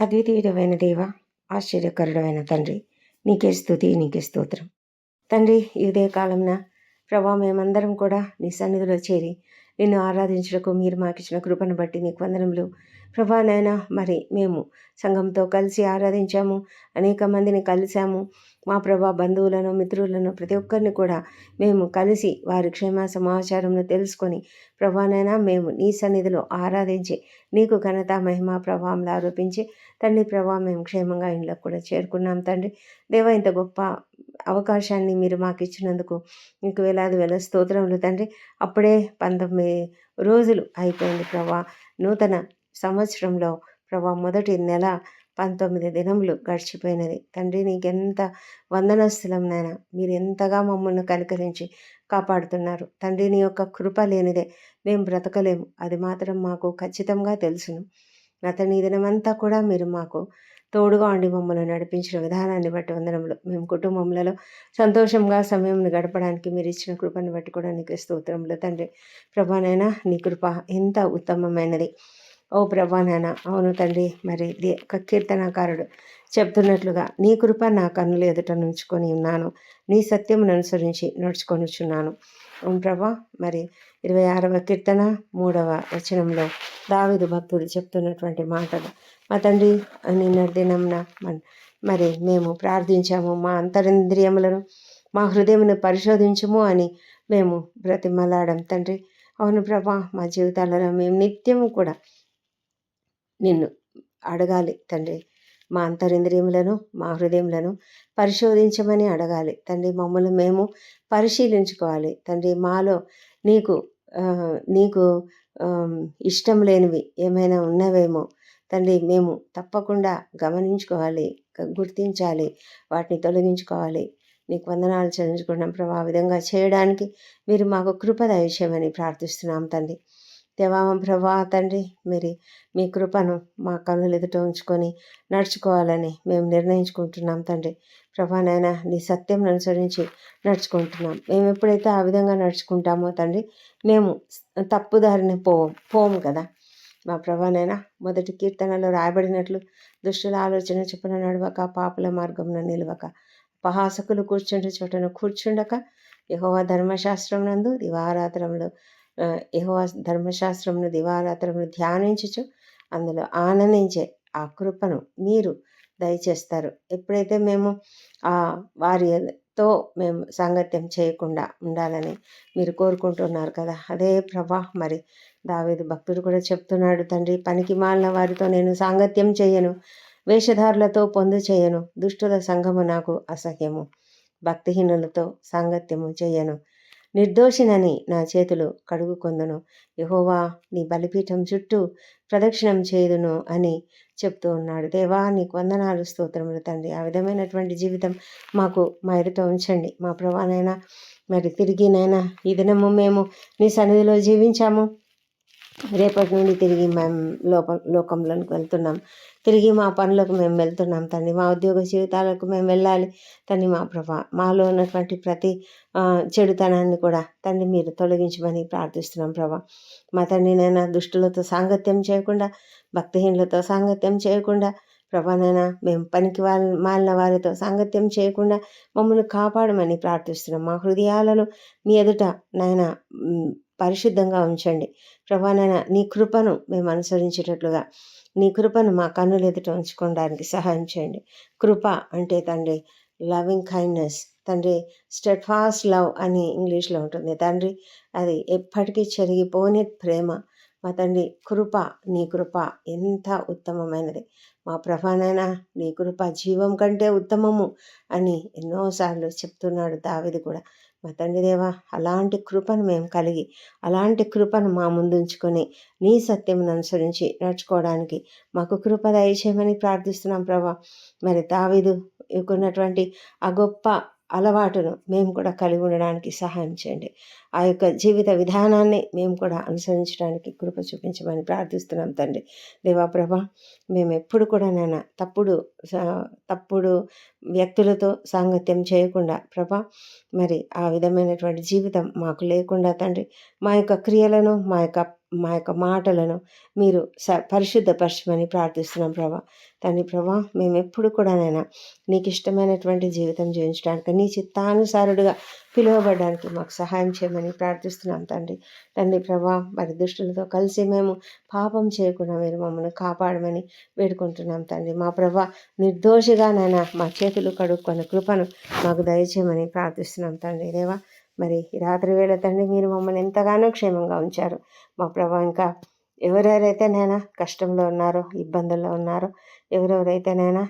అద్వితీయుడమైన దేవ ఆశ్చర్యకరుడమైన తండ్రి నీకే స్థుతి నీకే స్తోత్రం. తండ్రి ఇదే కాలంన ప్రభా మేమందరం కూడా నీ సన్నిధిలో చేరి నిన్ను ఆరాధించడకు మీరు మాకిచ్చిన కృపను బట్టి నీకు వందనములు ప్రభా మరి మేము సంఘంతో కలిసి ఆరాధించాము అనేక మందిని కలిశాము. మా ప్రభా బంధువులను మిత్రులను ప్రతి ఒక్కరిని కూడా మేము కలిసి వారి క్షేమ సమాచారంను తెలుసుకొని ప్రభానైనా మేము నీ సన్నిధిలో ఆరాధించి నీకు ఘనత మహిమ ప్రభావంలో ఆరోపించి తండ్రి ప్రభా మేము క్షేమంగా ఇంట్లోకి కూడా చేరుకున్నాం తండ్రి. దేవ ఇంత గొప్ప అవకాశాన్ని మీరు మాకు ఇచ్చినందుకు మీకు వేలాది వేల స్తోత్రములు తండ్రి. అప్పుడే పంతొమ్మిది రోజులు అయిపోయింది ప్రభా. నూతన సంవత్సరంలో ప్రభా మొదటి నెల పంతొమ్మిది దినములు గడిచిపోయినది. తండ్రి నీకెంత వందనస్థలం నాయన మీరు ఎంతగా మమ్మల్ని కలకరించి కాపాడుతున్నారు. తండ్రి నీ యొక్క కృప లేనిదే మేము బ్రతకలేము. అది మాత్రం మాకు ఖచ్చితంగా తెలుసును. అతని దినమంతా కూడా మీరు మాకు తోడుగా ఉండి మమ్మల్ని నడిపించిన విధానాన్ని బట్టి వందనములు. మేము కుటుంబంలో సంతోషంగా సమయం గడపడానికి మీరు ఇచ్చిన కృపను బట్టి కూడా నీకు స్తోత్రములు. తండ్రి ప్రభానైనా నీ కృప ఎంత ఉత్తమమైనది. ఓ ప్రభా నాయన అవును తండ్రి మరి ఒక కీర్తనాకారుడు చెప్తున్నట్లుగా నీ కృప నా కన్నులు ఎదుట నుంచుకొని ఉన్నాను. నీ సత్యమును అనుసరించి నడుచుకొనిచున్నాను. అవును ప్రభా మరి ఇరవై ఆరవ కీర్తన మూడవ వచనంలో దావిదు భక్తుడు చెప్తున్నటువంటి మాటలు. మా తండ్రి నిన్న దినంన మరి మేము ప్రార్థించాము మా అంతరింద్రియములను మా హృదయమును పరిశోధించము అని మేము బ్రతిమలాడం తండ్రి. అవును ప్రభా మా జీవితాలలో మేము నిత్యము కూడా నిన్ను అడగాలి తండ్రి. మా అంతరింద్రియములను మా హృదయములను పరిశోధించమని అడగాలి తండ్రి. మమ్మల్ని మేము పరిశీలించుకోవాలి తండ్రి. మాలో నీకు నీకు ఇష్టం లేనివి ఏమైనా ఉన్నవేమో తండ్రి మేము తప్పకుండా గమనించుకోవాలి గుర్తించాలి వాటిని తొలగించుకోవాలి. నీకు వందనాలు చెల్లించుకున్నాం ప్రభావితంగా చేయడానికి మీరు మాకు కృపద విషయమని ప్రార్థిస్తున్నాం తండ్రి. దేవామ ప్రభా తండ్రి మీరు మీ కృపను మా కళ్ళు ఎదుట ఉంచుకొని నడుచుకోవాలని మేము నిర్ణయించుకుంటున్నాం తండ్రి. ప్రభా నాయన నీ సత్యం అనుసరించి నడుచుకుంటున్నాం. మేము ఎప్పుడైతే ఆ విధంగా నడుచుకుంటామో తండ్రి మేము తప్పుదారిని పోవం పోము కదా. మా ప్రభానైనా మొదటి కీర్తనలో రాయబడినట్లు దుష్టుల ఆలోచన చెప్పిన నడవక పాపుల మార్గంలో నిలవక పహాసకులు కూర్చుంటే చోటను కూర్చుండక యహోవా ధర్మశాస్త్రం నందు దివారాత్రంలో యహోవా ధర్మశాస్త్రమును దివారాత్రమును ధ్యానించచ్చు అందులో ఆనందించే ఆ కృపను మీరు దయచేస్తారు. ఎప్పుడైతే మేము ఆ వారితో మేము సాంగత్యం చేయకుండా ఉండాలని మీరు కోరుకుంటున్నారు కదా అదే ప్రభా మరి దావేది భక్తుడు కూడా చెప్తున్నాడు తండ్రి పనికి మాలిన వారితో నేను సాంగత్యం చేయను వేషధారులతో పొందు చేయను దుష్టుల సంఘము నాకు అసహ్యము భక్తిహీనులతో సాంగత్యము చేయను నిర్దోషినని నా చేతులు కడుగుకొందును. యహోవా నీ బలిపీఠం చుట్టూ ప్రదక్షిణం చేయుదును అని చెప్తూ ఉన్నాడు. దేవా నీకు వందనాలు స్తోత్రములు తండ్రి. ఆ విధమైనటువంటి జీవితం మాకు మా ఎదుట ఉంచండి. మా ప్రభానైనా మరి తిరిగినైనా ఈ దినము మేము నీ సన్నిధిలో జీవించాము. రేపటి నుండి తిరిగి మేము లోప లోకంలోకి వెళ్తున్నాం. తిరిగి మా పనులకు మేము వెళ్తున్నాం తండ్రి మా ఉద్యోగ జీవితాలకు మేము వెళ్ళాలి తండ్రి మా ప్రభా. మాలో ఉన్నటువంటి ప్రతి చెడుతనాన్ని కూడా తండ్రి మీరు తొలగించమని ప్రార్థిస్తున్నాం ప్రభా. మా తండ్రి నైనా దుష్టులతో సాంగత్యం చేయకుండా భక్తిహీనులతో సాంగత్యం చేయకుండా ప్రభానైనా మేము పనికి వాళ్ళ మాలిన వారితో సాంగత్యం చేయకుండా మమ్మల్ని కాపాడమని ప్రార్థిస్తున్నాం. మా హృదయాలను మీ ఎదుట నాయన పరిశుద్ధంగా ఉంచండి. ప్రభానైనా నీ కృపను మేము అనుసరించేటట్లుగా నీ కృపను మా కన్నులు ఎదుట ఉంచుకోవడానికి సహాయం చేయండి. కృప అంటే తండ్రి లవింగ్ కైండ్నెస్ తండ్రి స్టెడ్ ఫాస్ట్ లవ్ అని ఇంగ్లీష్లో ఉంటుంది. తండ్రి అది ఎప్పటికీ చెరిగిపోని ప్రేమ. మా తండ్రి కృప నీ కృప ఎంత ఉత్తమమైనది. మా ప్రభానైనా నీ కృప జీవం కంటే ఉత్తమము అని ఎన్నోసార్లు చెప్తున్నాడు దావిది కూడా. మా తండ్రి దేవా అలాంటి కృపను మేము కలిగి అలాంటి కృపను మా ముందుంచుకొని నీ సత్యమును అనుసరించి నడుచుకోవడానికి మాకు కృప దయచేయమని ప్రార్థిస్తున్నాం ప్రభా. మరి దావిదు ఉన్నటువంటి ఆ గొప్ప అలవాటును మేము కూడా కలిగి ఉండడానికి సహాయం చేయండి. ఆ యొక్క జీవిత విధానాన్ని మేము కూడా అనుసరించడానికి కృప చూపించమని ప్రార్థిస్తున్నాం తండ్రి. దేవాప్రభ మేము ఎప్పుడు కూడా నాన్న తప్పుడు తప్పుడు వ్యక్తులతో సాంగత్యం చేయకుండా ప్రభ మరి ఆ విధమైనటువంటి జీవితం మాకు లేకుండా తండ్రి మా యొక్క క్రియలను మా యొక్క మా యొక్క మాటలను మీరు స పరిశుద్ధపరచమని ప్రార్థిస్తున్నాం ప్రభా. తండ్రి ప్రభా మేము ఎప్పుడు కూడా నైనా నీకు ఇష్టమైనటువంటి జీవితం జీవించడానికి నీ చిత్తానుసారుడుగా పిలువబడడానికి మాకు సహాయం చేయమని ప్రార్థిస్తున్నాం తండ్రి. తండ్రి ప్రభా మరి దుష్టులతో కలిసి మేము పాపం చేయకుండా మీరు మమ్మల్ని కాపాడమని వేడుకుంటున్నాం తండ్రి. మా ప్రభా నిర్దోషిగానైనా మా చేతులు కడుక్కొని కృపను మాకు దయచేయమని ప్రార్థిస్తున్నాం తండ్రి. దేవా మరి రాత్రి వేళ తండ్రి మీరు మమ్మల్ని ఎంతగానో క్షేమంగా ఉంచారు. మా ప్రభా ఇంకా ఎవరెవరైతే నైనా కష్టంలో ఉన్నారో ఇబ్బందుల్లో ఉన్నారో ఎవరెవరైతేనైనా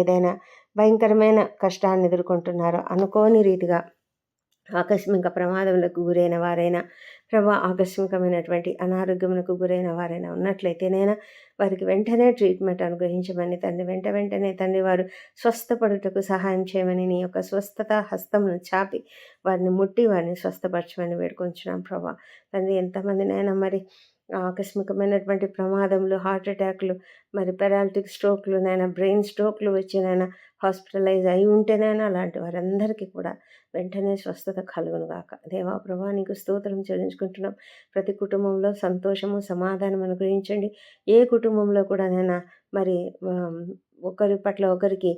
ఏదైనా భయంకరమైన కష్టాన్ని ఎదుర్కొంటున్నారో అనుకోని రీతిగా ఆకస్మిక ప్రమాదములకు గురైన వారైనా ప్రభా ఆకస్మికమైనటువంటి అనారోగ్యములకు గురైన వారైనా ఉన్నట్లయితేనైనా వారికి వెంటనే ట్రీట్మెంట్ అనుగ్రహించమని తండ్రి వెంట వెంటనే తండ్రి వారు స్వస్థపడుటకు సహాయం చేయమని నీ యొక్క స్వస్థత హస్తమును చాపి వారిని ముట్టి వారిని స్వస్థపరచమని వేడుకొంచున్నాం ప్రభా. తండ్రి ఎంతమందినైనా మరి ఆకస్మికమైనటువంటి ప్రమాదములు హార్ట్ అటాక్లు మరి పెరాలిటిక్ స్ట్రోక్లు నైనా బ్రెయిన్ స్ట్రోక్లు వచ్చినైనా హాస్పిటలైజ్ అయి ఉంటేనైనా అలాంటి వారందరికీ కూడా వెంటనే స్వస్థత కలుగును గాక. దేవా ప్రభా నీకు స్తోత్రం చెల్లించుకుంటున్నాం. ప్రతి కుటుంబంలో సంతోషము సమాధానం అనుగ్రహించండి. ఏ కుటుంబంలో కూడా నైనా మరి ఒకరి పట్ల ఒకరికి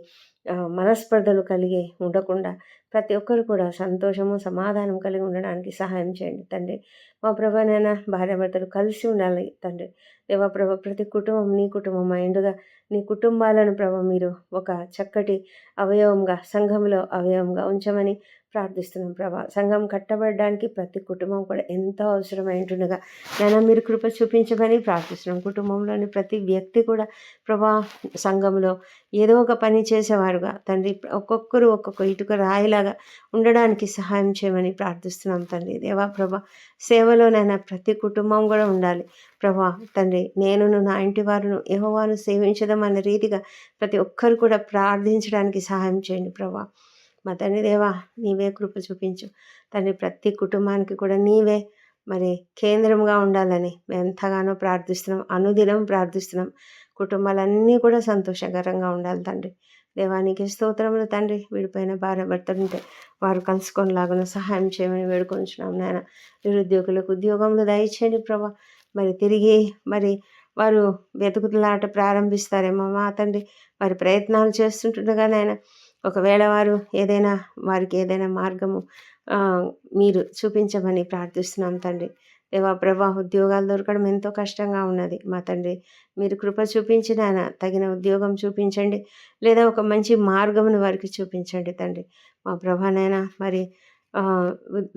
మనస్పర్ధలు కలిగి ఉండకుండా ప్రతి ఒక్కరు కూడా సంతోషము సమాధానం కలిగి ఉండడానికి సహాయం చేయండి తండ్రి. మా ప్రభానైనా భార్యాభర్తలు కలిసి ఉండాలి తండ్రి. దేవా ప్రభ ప్రతి కుటుంబం నీ కుటుంబం ఎండుగా నీ కుటుంబాలను ప్రభ మీరు ఒక చక్కటి అవయవంగా సంఘంలో అవయవంగా ఉంచమని ప్రార్థిస్తున్నాం ప్రభా. సంఘం కట్టబడడానికి ప్రతి కుటుంబం కూడా ఎంతో అవసరమైంటుండగా. నేను మీరు కృప చూపించమని ప్రార్థిస్తున్నాం. కుటుంబంలోని ప్రతి వ్యక్తి కూడా ప్రభా సంఘంలో ఏదో ఒక పని చేసేవారుగా. తండ్రి ఒక్కొక్కరు ఒక్కొక్క ఇటుక రాయిలాగా ఉండడానికి సహాయం చేయమని ప్రార్థిస్తున్నాం తండ్రి. దేవా ప్రభా సేవలోనైనా ప్రతి కుటుంబం కూడా ఉండాలి. ప్రభా తండ్రి నేనును నా ఇంటి వారును యహోవాను సేవించదం రీతిగా ప్రతి ఒక్కరు కూడా ప్రార్థించడానికి సహాయం చేయండి ప్రభా. మా తండ్రి దేవా నీవే కృప చూపించు. తండ్రి ప్రతి కుటుంబానికి కూడా నీవే మరి కేంద్రంగా ఉండాలని మేము ఎంతగానో ప్రార్థిస్తున్నాం అనుదినం ప్రార్థిస్తున్నాం. కుటుంబాలన్నీ కూడా సంతోషకరంగా ఉండాలి తండ్రి. దేవానికి స్తోత్రములు తండ్రి. విడిపోయిన భార్య భర్తలుంటే వారు కలుసుకొనిలాగా సహాయం చేయమని వేడుకొంచున్నాం నాయన. నిరుద్యోగులకు ఉద్యోగంలో దయచేయండి ప్రభా. మరి తిరిగి మరి వారు వెతుకులాట ప్రారంభిస్తారేమో మా తండ్రి. వారి ప్రయత్నాలు చేస్తుంటుండగా నాయన ఒకవేళ వారు ఏదైనా వారికి ఏదైనా మార్గము మీరు చూపించమని ప్రార్థిస్తున్నాం తండ్రి. దేవా ప్రభా ఉద్యోగాలు దొరకడం ఎంతో కష్టంగా ఉన్నది. మా తండ్రి మీరు కృప చూపించిన తగిన ఉద్యోగం చూపించండి. లేదా ఒక మంచి మార్గమును వారికి చూపించండి తండ్రి. మా ప్రభానైనా మరి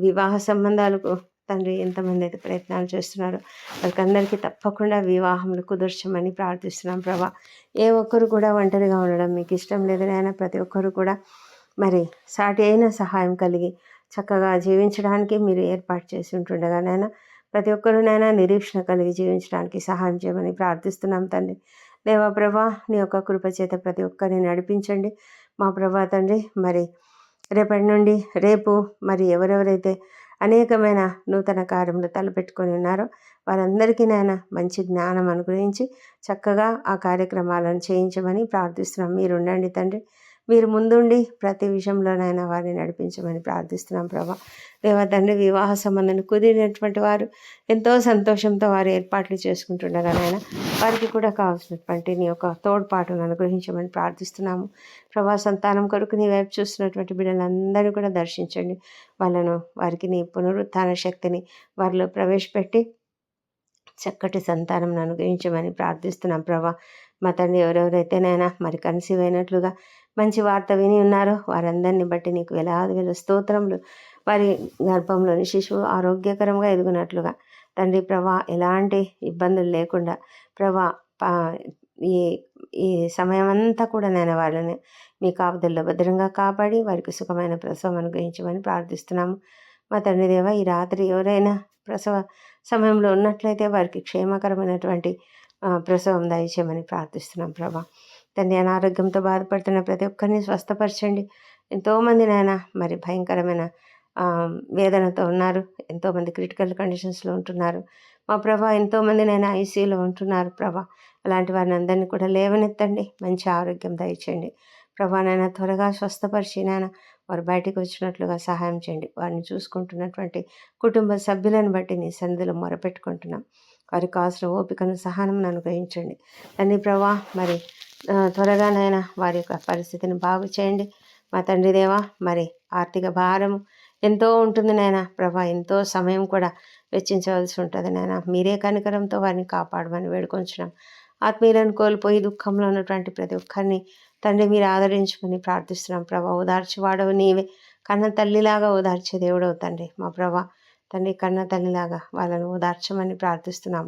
వివాహ సంబంధాలకు తండ్రి ఎంతమంది అయితే ప్రయత్నాలు చేస్తున్నారో వాళ్ళకందరికీ తప్పకుండా వివాహములు కుదర్చమని ప్రార్థిస్తున్నాం ప్రభా. ఏ ఒక్కరు కూడా ఒంటరిగా ఉండడం మీకు ఇష్టం లేదనైనా ప్రతి ఒక్కరు కూడా మరి సాటి అయిన సహాయం కలిగి చక్కగా జీవించడానికి మీరు ఏర్పాటు చేసి ఉంటుండగా నాయన. ప్రతి ఒక్కరునైనా నిరీక్షణ కలిగి జీవించడానికి సహాయం చేయమని ప్రార్థిస్తున్నాం తండ్రి. దేవా ప్రభా నీ యొక్క కృప చేత ప్రతి ఒక్కరిని నడిపించండి. మా ప్రభా తండ్రి మరి రేపటి నుండి రేపు మరి ఎవరెవరైతే అనేకమైన నూతన కార్యములు తలపెట్టుకొని ఉన్నారో. వారందరికీ నాయన మంచి జ్ఞానం అనుగ్రహించి చక్కగా ఆ కార్యక్రమాలను చేయించమని ప్రార్థిస్తున్నాం. మీరు ఉండండి తండ్రి. మీరు ముందుండి ప్రతి విషయంలోనైనా వారిని నడిపించమని ప్రార్థిస్తున్నాం ప్రభా. దేవా తండ్రి వివాహ సంబంధం కుదిరినటువంటి వారు ఎంతో సంతోషంతో వారు ఏర్పాట్లు చేసుకుంటుండగానైనా వారికి కూడా కావాల్సినటువంటి నీ యొక్క తోడ్పాటును అనుగ్రహించమని ప్రార్థిస్తున్నాము. ప్రభా సంతానం కొరకు నీ వైపు చూస్తున్నటువంటి బిడ్డలందరూ కూడా దర్శించండి. వాళ్ళను వారికి నీ పునరుత్థాన శక్తిని వారిలో ప్రవేశపెట్టి చక్కటి సంతానం అనుగ్రహించమని ప్రార్థిస్తున్నాం ప్రభా. మా తండ్రి ఎవరెవరైతేనైనా మరి కన్సీవ్ అయినట్లుగా మంచి వార్త విని ఉన్నారో. వారందరిని బట్టి నీకు వేలాది వేల స్తోత్రములు. వారి గర్భంలోని శిశువు ఆరోగ్యకరంగా ఎదుగునట్లుగా. తండ్రి ప్రభా ఎలాంటి ఇబ్బందులు లేకుండా ప్రభా ఈ ఈ సమయం అంతా కూడా నేను వాళ్ళని మీ కాపుదల్లో భద్రంగా కాపాడి వారికి సుఖమైన ప్రసవం అనుగ్రహించమని ప్రార్థిస్తున్నాము. మా తండ్రి దేవ ఈ రాత్రి ఎవరైనా ప్రసవ సమయంలో ఉన్నట్లయితే వారికి క్షేమకరమైనటువంటి ప్రసవం దయచేయమని ప్రార్థిస్తున్నాం ప్రభా. తండ్రి అనారోగ్యంతో బాధపడుతున్న ప్రతి ఒక్కరిని స్వస్థపరచండి. ఎంతోమంది నాయన మరి భయంకరమైన వేదనతో ఉన్నారు. ఎంతోమంది క్రిటికల్ కండిషన్స్లో ఉంటున్నారు. మా ప్రభా ఎంతోమంది నేను ఐసీయూలో ఉంటున్నారు ప్రభా. అలాంటి వారిని అందరినీ కూడా లేవనెత్తండి. మంచి ఆరోగ్యం దయచేయండి. ప్రభా నాయన త్వరగా స్వస్థపరిచి నాయన వారు బయటకు వచ్చినట్లుగా సహాయం చేయండి. వారిని చూసుకుంటున్నటువంటి కుటుంబ సభ్యులను బట్టి నీ సన్నిధిలో మొరపెట్టుకుంటున్నాం. వారికి కావాల్సిన ఓపికను సహనం అనుగ్రహించండి. దాన్ని ప్రభా మరి త్వరగానైనా వారి యొక్క పరిస్థితిని బాగు చేయండి. మా తండ్రి దేవా మరి ఆర్థిక భారం ఎంతో ఉంటుంది నాయన. ప్రభా ఎంతో సమయం కూడా వెచ్చించవలసి ఉంటుంది నాయన. మీరే కనికరంతో వారిని కాపాడమని వేడుకొంచున్నాం. ఆత్మీయులను కోల్పోయి దుఃఖంలో ఉన్నటువంటి ప్రతి ఒక్కరిని తండ్రి మీరు ఆదరించమని ప్రార్థిస్తున్నాం. ప్రభా ఓదార్చి వాడవు నీవే. కన్న తల్లిలాగా ఓదార్చే దేవుడవు తండ్రి. మా ప్రభా తండ్రి కన్న తల్లిలాగా వాళ్ళని ఓదార్చమని ప్రార్థిస్తున్నాం.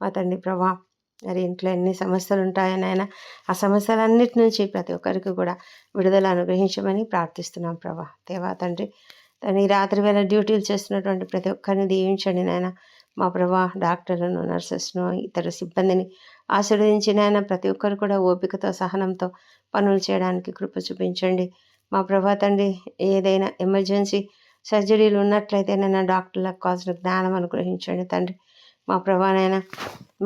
మా తండ్రి ప్రభా మరి ఇంట్లో ఎన్ని సమస్యలు ఉంటాయని నాయన ఆ సమస్యలన్నిటి నుంచి ప్రతి ఒక్కరికి కూడా విడుదల అనుగ్రహించమని ప్రార్థిస్తున్నాం ప్రభా. దేవా తండ్రి తను ఈ రాత్రి వేళ డ్యూటీలు చేస్తున్నటువంటి ప్రతి ఒక్కరిని దీవించండి నాయన. మా ప్రభా డాక్టర్లను నర్సెస్ను ఇతర సిబ్బందిని ఆశీర్వదించి నాయన ప్రతి ఒక్కరు కూడా ఓపికతో సహనంతో పనులు చేయడానికి కృప చూపించండి. మా ప్రభా తండ్రి ఏదైనా ఎమర్జెన్సీ సర్జరీలు ఉన్నట్లయితే నైనా డాక్టర్లకు కావాల్సిన జ్ఞానం అనుగ్రహించండి తండ్రి. మా ప్రభానైనా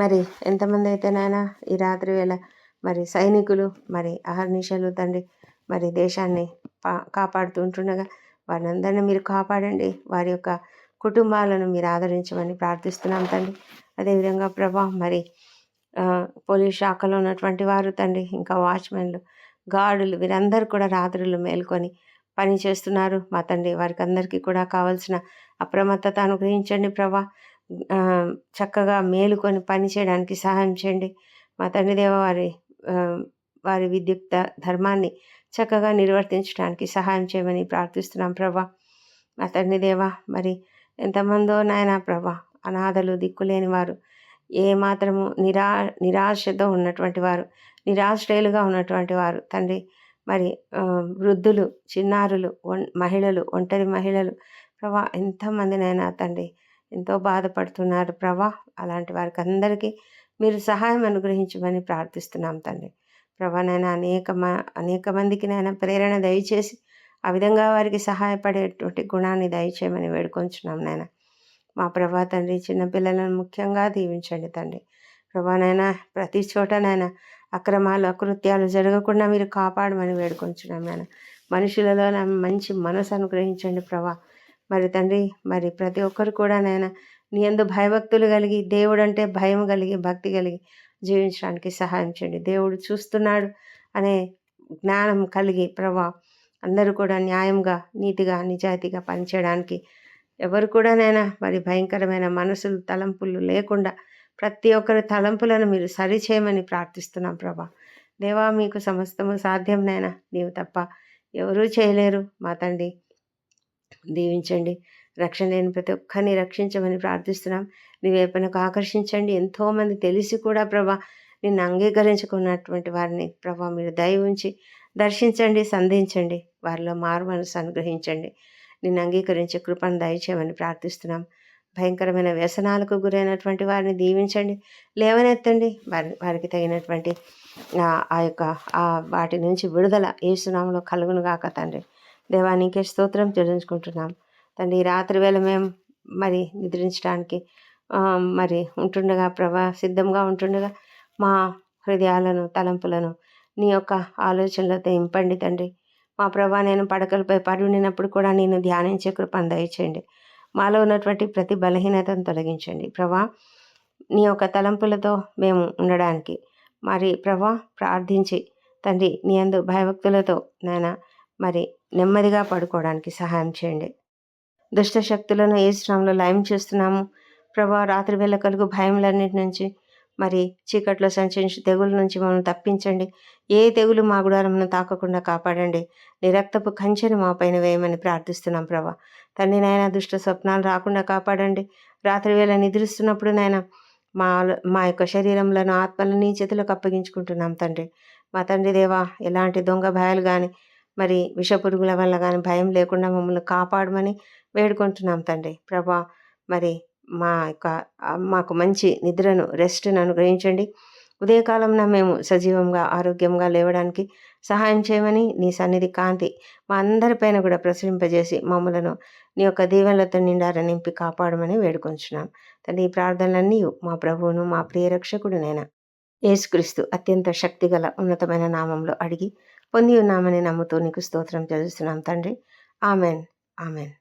మరి ఎంతమంది అయితే నాయన ఈ రాత్రి వేళ మరి సైనికులు మరి అహర్నిశలు తండ్రి మరి దేశాన్ని పా కాపాడుతుంటుండగా వారిని అందరినీ మీరు కాపాడండి. వారి యొక్క కుటుంబాలను మీరు ఆదరించమని ప్రార్థిస్తున్నాం తండ్రి. అదేవిధంగా ప్రభా మరి పోలీస్ శాఖలో ఉన్నటువంటి వారు తండ్రి ఇంకా వాచ్మెన్లు గార్డులు వీరందరూ కూడా రాత్రులు మేల్కొని పని చేస్తున్నారు. మా తండ్రి వారికి అందరికీ కూడా కావాల్సిన అప్రమత్తత అనుగ్రహించండి ప్రభా. చక్కగా మేలుకొని పని చేయడానికి సహాయం చేయండి. మా తండ్రిదేవ వారి వారి విద్యుక్త ధర్మాన్ని చక్కగా నిర్వర్తించడానికి సహాయం చేయమని ప్రార్థిస్తున్నాం ప్రభా. మా తండ్రిదేవ మరి ఎంతమందో నాయన ప్రభా అనాథలు దిక్కులేని వారు ఏ మాత్రము నిరా నిరాశతో ఉన్నటువంటి వారు నిరాశ్రయులుగా ఉన్నటువంటి వారు తండ్రి మరి వృద్ధులు చిన్నారులు ఒ మహిళలు ఒంటరి మహిళలు ప్రభా ఎంతమందినైనా తండ్రి ఎంతో బాధపడుతున్నారు ప్రభా. అలాంటి వారికి అందరికీ మీరు సహాయం అనుగ్రహించమని ప్రార్థిస్తున్నాం తండ్రి. ప్రభా నైనా అనేక మ అనేక మందికి నైనా ప్రేరణ దయచేసి ఆ విధంగా వారికి సహాయపడేటువంటి గుణాన్ని దయచేయమని వేడుకొంచున్నాం నాయన మా ప్రభా తండ్రి చిన్నపిల్లలను ముఖ్యంగా దీవించండి తండ్రి. ప్రభానైనా ప్రతి చోటనైనా అక్రమాలు అకృత్యాలు జరగకుండా మీరు కాపాడమని వేడుకొంచున్నాం నాయన మనుషులలో మంచి మనసు అనుగ్రహించండి ప్రభా. మరి తండ్రి మరి ప్రతి ఒక్కరు కూడా నైనా నీ యందు భయభక్తులు కలిగి దేవుడు అంటే భయం కలిగి భక్తి కలిగి జీవించడానికి సహాయం చేయండి. దేవుడు చూస్తున్నాడు అనే జ్ఞానం కలిగి ప్రభా అందరూ కూడా న్యాయంగా నీతిగా నిజాయితీగా పనిచేయడానికి ఎవరు కూడానైనా మరి భయంకరమైన మనసులు తలంపులు లేకుండా ప్రతి ఒక్కరి తలంపులను మీరు సరిచేయమని ప్రార్థిస్తున్నాం ప్రభా. దేవా మీకు సమస్తము సాధ్యంనైనా నీవు తప్ప ఎవరూ చేయలేరు మా తండ్రి. దీవించండి. రక్షణ లేని ప్రతి ఒక్కరిని రక్షించమని ప్రార్థిస్తున్నాం. నీ వైపునకు ఆకర్షించండి. ఎంతోమంది తెలిసి కూడా ప్రభా నిన్ను అంగీకరించుకున్నటువంటి వారిని ప్రభా మీరు దయ ఉంచి దర్శించండి సంధించండి. వారిలో మారు మనసు అనుగ్రహించండి. నిన్ను అంగీకరించే కృపను దయచేయమని ప్రార్థిస్తున్నాం. భయంకరమైన వ్యసనాలకు గురైనటువంటి వారిని దీవించండి. లేవనెత్తండి. వారి వారికి తగినటువంటి ఆ ఆ యొక్క వాటి నుంచి విడుదల ఏ కలుగును కలుగునుగాక తండ్రి. దేవా నీకే స్తోత్రం చెల్లించుకుంటున్నాం. తండ్రి రాత్రి వేళ మేము మరి నిద్రించడానికి మరి ఉంటుండగా ప్రభా సిద్ధంగా ఉంటుండగా మా హృదయాలను తలంపులను నీ యొక్క ఆలోచనలతో ఇంపండి తండ్రి. మా ప్రభా నేను పడకలపై పడి ఉండినప్పుడు కూడా నేను ధ్యానించే కృపను దయచేయండి మాలో ఉన్నటువంటి ప్రతి బలహీనతను తొలగించండి. ప్రభా నీ యొక్క తలంపులతో మేము ఉండడానికి మరి ప్రభా ప్రార్థించి తండ్రి నీ అందు భయభక్తులతో నాయన మరి నెమ్మదిగా పడుకోవడానికి సహాయం చేయండి. దుష్ట శక్తులను ఏ శ్రమంలో లయం చేస్తున్నాము? ప్రభా రాత్రి వేళ కలుగు భయములన్నిటి నుంచి మరి చీకట్లో సంచరించి తెగుల నుంచి మమ్మల్ని తప్పించండి. ఏ తెగులు మా గుడారమును తాకకుండా కాపాడండి. నిరక్తపు కంచెను మా పైన వేయమని ప్రార్థిస్తున్నాం ప్రభా. తండ్రి నాయన దుష్ట స్వప్నాలు రాకుండా కాపాడండి. రాత్రి వేళ నిద్రిస్తున్నప్పుడు నాయన మా మా యొక్క శరీరంలోను ఆత్మలను నీ చేతులకు అప్పగించుకుంటున్నాం తండ్రి. మా తండ్రి దేవా ఎలాంటి దొంగ భయాలు కానీ మరి విషపురుగుల వల్ల కానీ భయం లేకుండా మమ్మల్ని కాపాడమని వేడుకుంటున్నాం తండ్రి. ప్రభా మరి మా యొక్క మాకు మంచి నిద్రను రెస్ట్ను అనుగ్రహించండి. ఉదయకాలంన మేము సజీవంగా ఆరోగ్యంగా లేవడానికి సహాయం చేయమని నీ సన్నిధి కాంతి మా అందరిపైన కూడా ప్రసరింపజేసి మమ్మలను నీ యొక్క దీవెనలతో నిండార నింపి కాపాడమని వేడుకొంచున్నాం. తండ్రి ఈ ప్రార్థనలన్నీ మా ప్రభువును మా ప్రియరక్షకుడు నేను యేసుక్రీస్తు అత్యంత శక్తిగల ఉన్నతమైన నామంలో అడిగి పొంది ఉన్నామని నమ్ముతూ నీకు స్తోత్రం తెలుస్తున్నాం తండ్రి. ఆమెన్. ఆమెన్.